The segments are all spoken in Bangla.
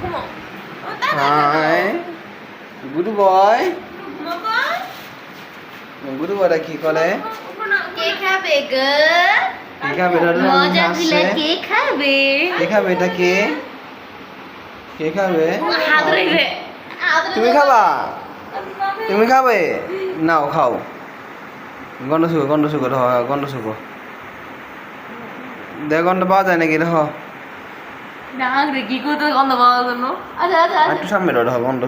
ঘুমো হাই। Good boy. গুড বয়টা কি করে? কে খাবে গো? কে খাবে? মজা দিলে। কে খাবে? কে খাবে? এটা কে? কে খাবে? তুমি খাবা? তুমি খাবে? নাও খাও। গন্ধ শুকো গন্ধ শুকো গন্ধ শুকো। দে গন্ধ পাওয়া যায় নাকি? হ। একটু সামনে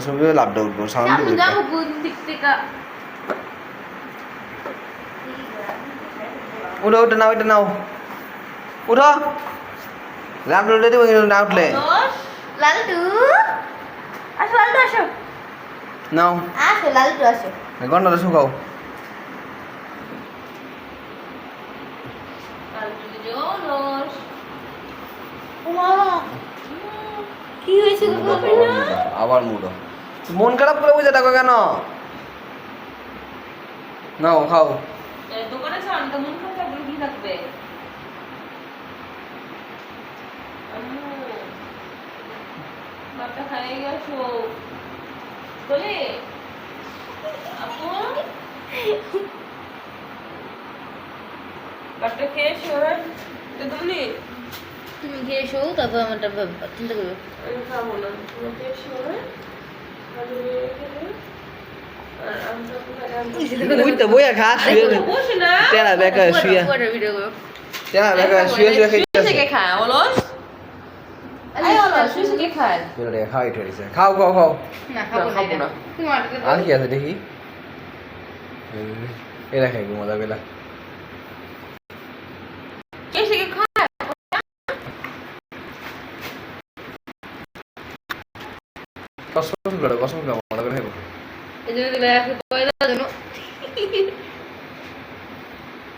শুকো লাভটা উঠবো সাউন্ড আমি যাব কোন দিক উঠো উঠে নাও এটা নাও উঠো লাভটা উঠে দিব কিন্তু না উঠলে লালটু আসো লালটু আসো নাও আসো লালটু আসো গন্ধটা শুকাও কালকে জোলস কি হয়েছে গো বাপের না? আবার মুডো। মন খারাপ করে বুঝে থাকো কেন? নাও খাও। দোকানে ছাড় তো মন খারাপ লাগলে কি থাকবে? বাপটা খাইয়ে গেছো। বলে আপু বাপটা খেয়েছো? হ্যাঁ তো তুমি তুমি খেয়ে এসো তারপর আমারটা ভাব- চিন্তা করবে আমি খাব না তুমি খেয়েছো হ্যাঁ আর তুমি খেলে আর আমি তো খাই ওই তো বইয়া খা শুয়ে বস না তেরা বেকা শুয়ে পুরো ভিডিও করো তেরা বেকা শুয়ে শুয়ে খাইতেছে কে খায় অলস আই অলস শুয়ে কে খায় বেটা খাওয়াই ঠেরেছে খাও খাও খাও না খাব না খাব এটা। না। তুমি আমাকে আর কি আছে দেখি এরা খাই মজা পেলা কে কে খায় কসম করে কসম করে মজা করে খাইবো এই জন্য দিলে একটু পয়সা দাও জন্য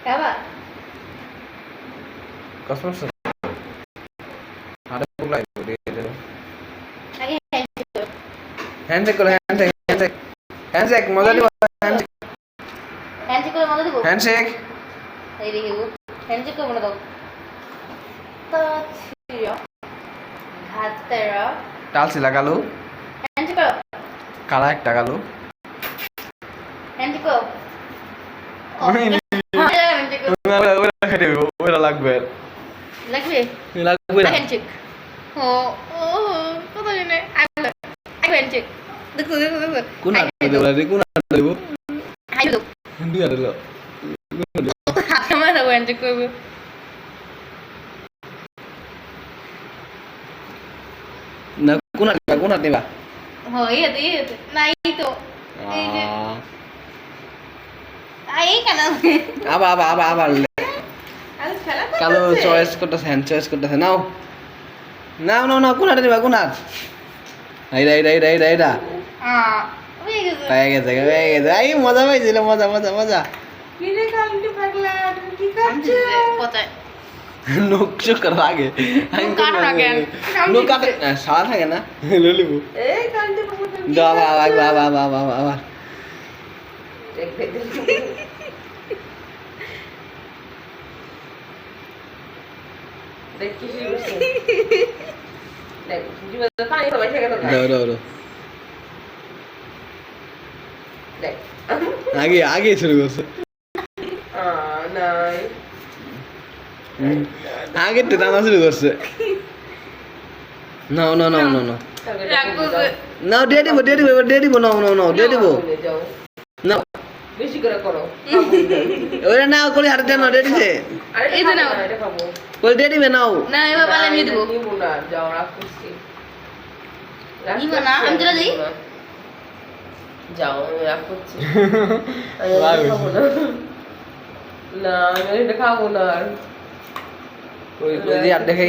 খাবা? কসম করে আরে পুলাই দিয়ে দে আগে হ্যান্ডশেক করো। হ্যান্ডশেক হ্যান্ডশেক হ্যান্ডশেক মজা দিব হ্যান্ডশেক হ্যান্ডশেক করে মজা দেবো হ্যান্ডশেক এই রেখে গো হ্যান্ডশেক করে মনে দাও তো ছিল হাতেরা টালছি লাগালো কালা একটা করো হ্যান্ডশেক করো ওরা লাগবে। লাগবে? লাগবে। দেখো দেখো কোন দেবো দেবো দেবো না কোন কোন হাতে হ্যাঁ এই হাতে নাই তো এই কেন আবার আবার আবার আবার কালো চয়েস করতেছে চয়েস করতেছে নাও নাও নাও নাও কোন দিবা কোন হাত এইটা এইটা এইটা এইটা এইটা আ হয়ে গেছে পেয়ে গেছে পেয়ে গেছে এই মজা পাইছিল মজা মজা মজা কি রে কালকে পাগলা কি কোথায় নোক চোখ লাগে নোক কাটো না কেন? নোক কাটে সারা আগে তো টানা শুরু করছে। নাও নাও নাও নাও নাও। নাও দিয়ে দিব দিয়ে দিব দিয়ে দিব নাও নাও নাও দিয়ে দিব। নাও। বেশি করে করো। ওরে নাও করে হাতে নাও দিয়ে দিছে। আরে এই যে নাও। এটা দিয়ে দিবে নাও। না এবার পালা নিয়ে দেবো। নিবো না যাও করছি। রাগ না, আমি চলে যাই? যাও আমি করছি। আমি খাব না। আমি এটা খাব না ওই আর দেখে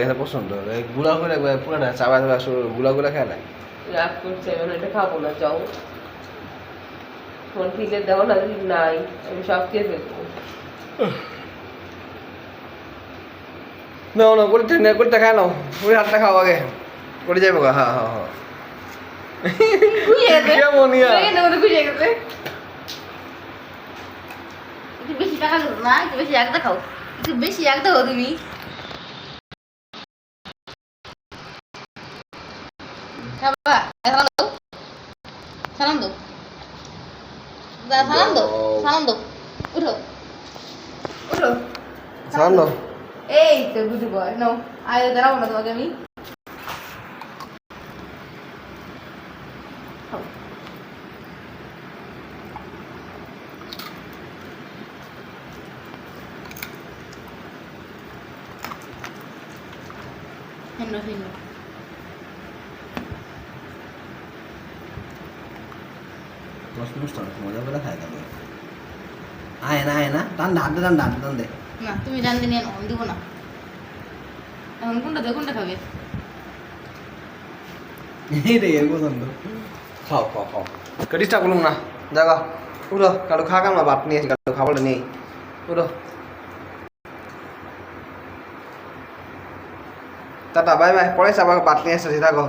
গেছে পছন্দগুলা করে একবার পুরাটা চাবা চাবা গুলা গুলা খেলে। রাগ করছে আমি এটা খাব না যাও। ফোন ফিলে না নাই আমি সব খেয়ে ফেলব। নাও নাও করে নে করে খায় নাও। ওই হাতটা খাও আগে। করে হ্যাঁ হ্যাঁ হ্যাঁ হয়ে কেমন ইয়া? হয়ে হয়ে একটু বেশি টাকা দেবো না বেশি এক দেখাও একটু বেশি এক দেখাও তুমি। সালাম সালাম সালাম উঠো। উঠো। সালাম দাও। এই তো গুড বয় নাও আয় দাঁড়াবো না তোমাকে আমি। হেন হেন দশ মিনিট মজা করে খাই যাবে আয় না আয় না টান দে হাতে টান দে হাতে টান দে। না তুমি জানতে নিয়ে নাও আমি না। এখন কোনটা দেবে কোনটা খাবে? এই রে এর পছন্দ। খাও খাও খাও। করলাম না। জাগা উঠো কারও খা কাম না বাপ নিয়ে কারও খাবারটা নেই উঠো। টাটা বাই বাই আবার বাট নিয়ে এসেছি থাকো